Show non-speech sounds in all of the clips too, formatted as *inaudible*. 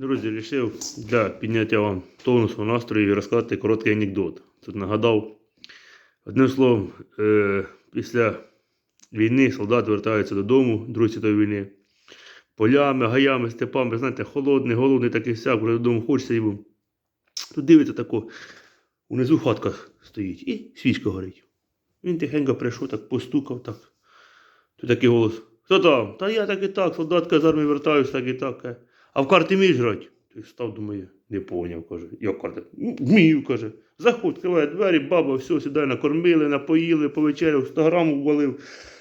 Друзі, вирішив для підняття вам тонусу настрою розказати короткий анекдот. Тут нагадав. Одним словом, е, після війни солдати вертаються додому, Другої світової війни. Полями, гаями, степами, знаєте, холодний, голодний такий сяк, вже додому хочеться йому. Тут дивиться тако, унизу хатка стоїть і свічка горить. Він тихенько прийшов, так постукав, так. Тут такий голос. Хто там? Та я так і так, солдатка з армії вертаюсь, так і так. А в карти вмієш грати? Той став, думає, не поняв, каже. Як карти? «Ну, Вмію, каже. Заходь, криває двері, баба, все, сідай, накормили, напоїли, повечеряв, 100 грамів ввалив.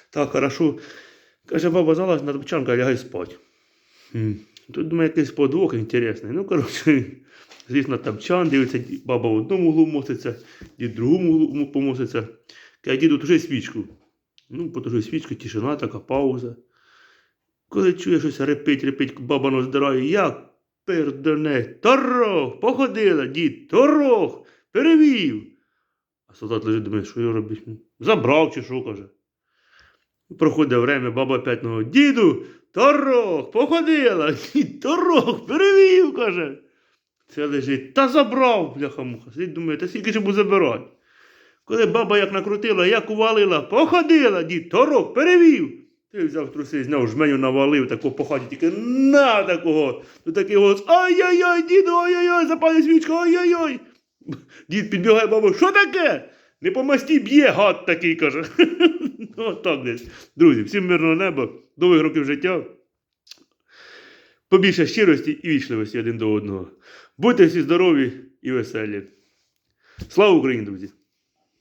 Так, хорошо. Каже, баба, залазь на топчанку, лягай спать. Хм. Тут, думаю, якийсь подвох інтересний. Ну, коротше, *laughs* звісно, тапчан, дивиться, баба в одному углу моситься, дід в другому углу помоситься. Каже, діду, туши свічку. Ну, потужу свічку, тишина, така пауза. Коли чує щось репить, репить, баба нос здирає, як пердоне, торох, походила, дід, торох, перевів. А солдат лежить, думає, що я робить? Забрав чи що, каже. Проходить время, баба опять ногу, діду, торох, походила, дід, торох, перевів, каже. Це лежить, та забрав, бляха-муха. Сидить, думає, та скільки ж буду забирати. Коли баба як накрутила, як увалила, походила, дід, торок, перевів. Ти взяв труси, зняв жменю навалив, тако по хаті, тільки на такого. Тут такий голос, ай-яй-яй, діду, ай-яй-яй, запали свічку, ай-яй-яй. Дід підбігає бабу, що таке? Не по масті б'є, гад такий, каже. *laughs* Ну, так десь. Друзі, всім мирного неба, довгих років життя. Побільше щирості і вічливості один до одного. Будьте всі здорові і веселі. Слава Україні, друзі!